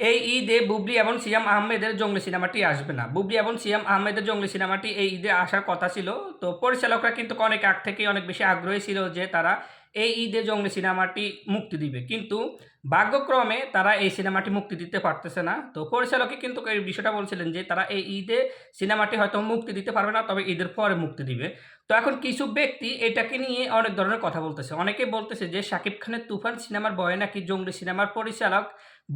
এই ঈদে বুবলি এবং সিয়াম আহমেদের জঙ্গলি সিনেমাটি আসবে না। বুবলি এবং সিয়াম আহমেদের জঙ্গলি সিনেমাটি এই ঈদে আসার কথা ছিল। তো পরিচালকরা কিন্তু অনেক আগ থেকেই অনেক বেশি আগ্রহী ছিল যে তারা এই ঈদে জঙ্গলি সিনেমাটি মুক্তি দিবে। কিন্তু ভাগ্যক্রমে তারা এই সিনেমাটি মুক্তি দিতে পারতেছে না। তো পরিচালকে কিন্তু এই বিষয়টা বলছিলেন যে তারা এই ঈদে সিনেমাটি হয়তো মুক্তি দিতে পারবে না, তবে ঈদের পরে মুক্তি দিবে। তো এখন কিছু ব্যক্তি এটাকে নিয়ে অনেক ধরনের কথা বলতেছে। অনেকে বলতেছে যে শাকিব খানের তুফান সিনেমার বয়ে নাকি জঙ্গলি সিনেমার পরিচালক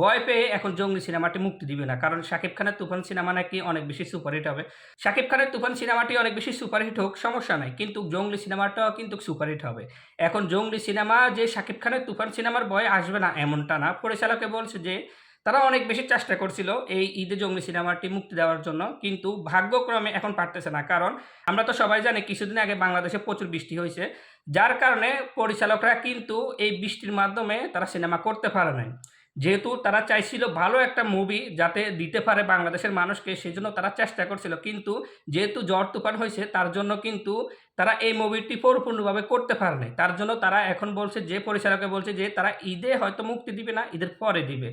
ভয় পেয়ে এখন জঙ্গলি সিনেমাটি মুক্তি দিবে না, কারণ শাকিব খানের তুফান সিনেমা নাকি অনেক বেশি সুপারহিট হবে। শাকিব খানের তুফান সিনেমাটি অনেক বেশি সুপারহিট হোক, সমস্যা নাই, কিন্তু জঙ্গলি সিনেমাটাও কিন্তু সুপারহিট হবে। এখন জঙ্গলি সিনেমা যে শাকিব খানের তুফান সিনেমার বয়ে আসবে না এমনটা না। পরিচালকে বলছে যে, তারা অনেক বেশি চেষ্টা করছিল এই ঈদে জঙ্গলি সিনেমাটি মুক্তি দেওয়ার জন্য, কিন্তু ভাগ্যক্রমে এখন পারতেছে না। কারণ আমরা তো সবাই জানি কিছুদিন আগে বাংলাদেশে প্রচুর বৃষ্টি হয়েছে, যার কারণে পরিচালকরা কিন্তু এই বৃষ্টির মাধ্যমে তারা সিনেমা করতে পারে নাই। যেহেতু তারা চাইছিল ভালো একটা মুভি যাতে দিতে পারে বাংলাদেশের মানুষকে সেই জন্য তারা চেষ্টা করছিল। কিন্তু যেহেতু জ্বর তুফান হয়েছে, তার জন্য কিন্তু তারা এই মুভিটি পরিপূর্ণভাবে করতে পারেনি তার জন্য তারা এখন বলছে, যে পরিচালকে বলছে যে তারা ঈদে হয়তো মুক্তি দিবে না, ঈদের পরে দিবে।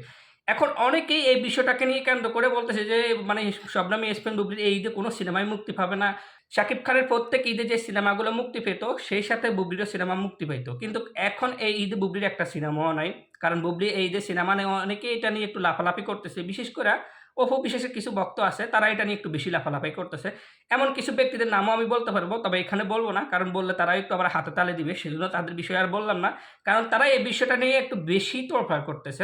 এখন অনেকেই এই বিষয়টাকে নিয়ে কেন্দ্র করে বলতেছে যে মানে শবনামী এসপেন বুবলির এই ঈদে কোনো সিনেমায় মুক্তি পাবে না। শাকিব খানের প্রত্যেক ঈদে যে সিনেমাগুলো মুক্তি পেত, সেই সাথে বুবলিরও সিনেমা মুক্তি পেত কিন্তু এখন এই ঈদে বুবলির একটা সিনেমাও নাই। কারণ বুবলি এই ঈদে সিনেমা নেই অনেকে এটা নিয়ে একটু লাফালাফি করতেছে। বিশেষ করে অপু, বিশেষে কিছু ভক্ত আছে, তারা এটা নিয়ে একটু বেশি লাফালাফি করতেছে। এমন কিছু ব্যক্তিদের নামও আমি বলতে পারব, তবে এখানে বলব না। কারণ বললে তারা একটু আবার হাতে তালে দিবে, সেজন্য তাদের বিষয়ে আর বললাম না। কারণ তারা এই বিষয়টা নিয়ে একটু বেশি তোড়ফাড় করতেছে।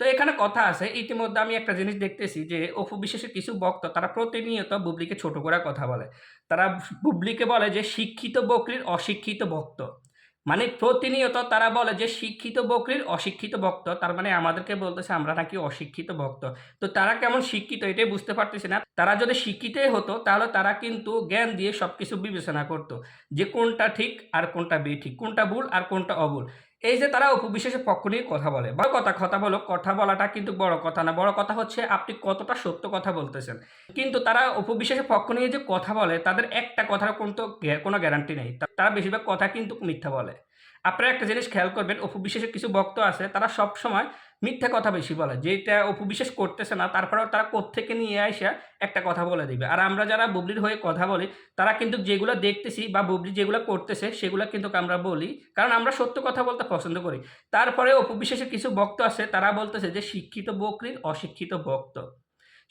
তো এখানে কথা আছে, ইতিমধ্যে আমি একটা জিনিস দেখতেছি যে অপু বিশেষের কিছু বক্ত তারা প্রতিনিয়ত বুবলিকে ছোট করে কথা বলে। তারা বুবলিকে বলে যে শিক্ষিত বকরির অশিক্ষিত ভক্ত। মানে প্রতিনিয়ত তারা বলে যে শিক্ষিত বকরির অশিক্ষিত ভক্ত, তার মানে আমাদেরকে বলতেছে আমরা নাকি অশিক্ষিত ভক্ত। তো তারা কেমন শিক্ষিত এটাই বুঝতে পারতেছে না। তারা যদি শিক্ষিতই হতো, তাহলে তারা কিন্তু জ্ঞান দিয়ে সব কিছু বিবেচনা করতো যে কোনটা ঠিক আর কোনটা বেঠিক, কোনটা ভুল আর কোনটা অভুল এই যে তারা উপবিশেষের পক্ষ নিয়ে কথা বলে। বড় কথা কথা বলো, কথা বলাটা কিন্তু বড় কথা না। বড় কথা হচ্ছে আপনি কতটা সত্য কথা বলতেছেন। কিন্তু তারা উপবিশেষের পক্ষ নিয়ে যে কথা বলে, তাদের একটা কথার কিন্তু কোনো গ্যারান্টি নেই। তারা বেশিরভাগ কথা কিন্তু মিথ্যা বলে। আপনারা একটা জিনিস খেয়াল করবেন উপবিশেষের কিছু বক্ত আছে, তারা সব সময় মিথ্যা কথা বেশি বলে, যেটা উপবিশেষ করতেছে না, তারপরেও তারা কোত্থেকে নিয়ে আসা একটা কথা বলে দিবে। আর আমরা যারা বুবলির হয়ে কথা বলি, তারা কিন্তু যেগুলো দেখতেছি বা বুবলি যেগুলো করতেছে, সেগুলো কিন্তু আমরা বলি, কারণ আমরা সত্য কথা বলতে পছন্দ করি। তারপরে উপবিশেষের কিছু বক্ত আছে, তারা বলতেছে যে শিক্ষিত বকরির অশিক্ষিত ভক্ত।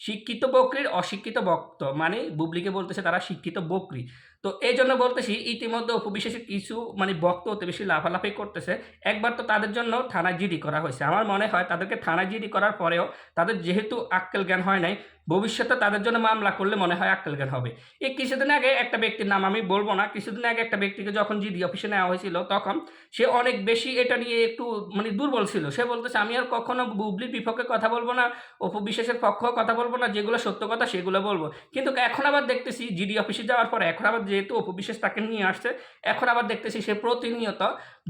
শিক্ষিত বকরির অশিক্ষিত বক্ত মানে বুবলিকে বলতেছে তারা শিক্ষিত বকরি। তো এই জন্য বলতেছি, ইতিমধ্যে উপবিশেষে কিছু মানে বক্ত অতি বেশি লাফালাফি করতেছে। একবার তো তাদের জন্য থানায় জিডি করা হয়েছে। আমার মনে হয় তাদেরকে থানায় জিডি করার পরেও তাদের যেহেতু আক্কেল জ্ঞান হয় নাই ভবিষ্যতে তাদের জন্য মামলা করলে মনে হয় আক্কেল জ্ঞান হবে। এই কিছুদিন আগে একটা ব্যক্তির নাম আমি বলব না, কিছুদিন আগে একটা ব্যক্তিকে যখন জিডি অফিসে নেওয়া হয়েছিল, তখন সে অনেক বেশি এটা নিয়ে একটু মানে দুর্বল ছিল। সে বলতেছে, আমি আর কখনো বুবলির বিপক্ষে কথা বলব না, উপবিশেষের পক্ষ কথা বলব না, যেগুলো সত্য কথা সেগুলো বলব। কিন্তু এখন আবার দেখতেছি জিডি অফিসে যাওয়ার পর, এখন আবার যেহেতু অপবিশ্বাস তাকে নিয়ে আসছে, এখন আবার দেখতেছি সে প্রতিনিয়ত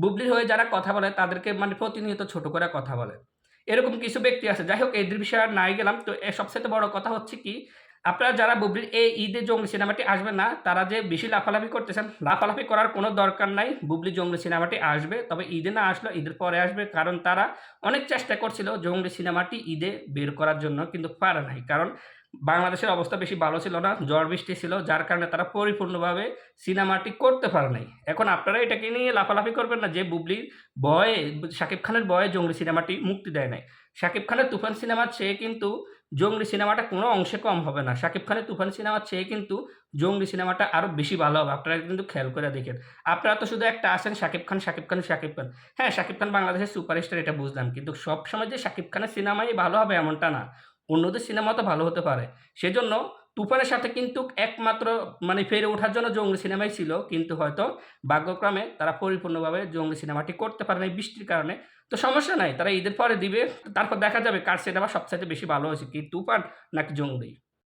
বুবলির হয়ে যারা কথা বলে, তাদেরকে মানে প্রতিনিয়ত ছোট করে কথা বলে। এরকম কিছু ব্যক্তি আছে। যাই হোক এদের বিষয়ে আর নাই গেলাম। তো সবচেয়ে বড় কথা হচ্ছে কি, আপনারা যারা বুবলির এই ঈদে জঙ্গলি সিনেমাটি আসবে না, তারা যে বেশি লাফালাফি করতেছেন, লাফালাফি করার কোনো দরকার নাই। বুবলি জঙ্গলি সিনেমাটি আসবে, তবে ঈদে না আসলো ঈদের পরে আসবে, কারণ তারা অনেক চেষ্টা করছিল জঙ্গলি সিনেমাটি ঈদে বের করার জন্য, কিন্তু পারে নাই। কারণ বাংলাদেশের অবস্থা বেশি ভালো ছিল না, ঝড় বৃষ্টি ছিল, যার কারণে তারা পরিপূর্ণভাবে সিনেমাটি করতে পারে নাই। এখন আপনারা এটাকে নিয়ে লাফালাফি করবেন না, যে বুবলির বয়ে, শাকিব খানের বয়ে জঙ্গলি সিনেমাটি মুক্তি দেয় নাই। শাকিব খানের তুফান সিনেমার চেয়ে কিন্তু জঙ্গলি সিনেমাটা কোনো অংশে কম হবে না। শাকিব খানের তুফান সিনেমার চেয়ে কিন্তু জঙ্গলি সিনেমাটা আরও বেশি ভালো হবে। আপনারা কিন্তু খেয়াল করে দেখেন। আপনারা তো শুধু একটা আসেন শাকিব খান শাকিব খান শাকিব খান। হ্যাঁ শাকিব খান বাংলাদেশের সুপারস্টার, এটা বুঝলাম। কিন্তু সব সময় যে শাকিব খানের সিনেমাই ভালো হবে এমনটা না। অন্যদের সিনেমা তো ভালো হতে পারে। সেজন্য তুফানের সাথে কিন্তু একমাত্র মানে ফেরে ওঠার জন্য জঙ্গি সিনেমাই ছিল, কিন্তু হয়তো ভাগ্যক্রমে তারা পরিপূর্ণভাবে জঙ্গি সিনেমাটি করতে পারে নাই বৃষ্টির কারণে। তো সমস্যা নাই, তারা ঈদের পরে দিবে, তারপর দেখা যাবে কার সিনেমা সবচাইতে বেশি ভালো হয়েছে, কি তুফান নাকি জঙ্গলি।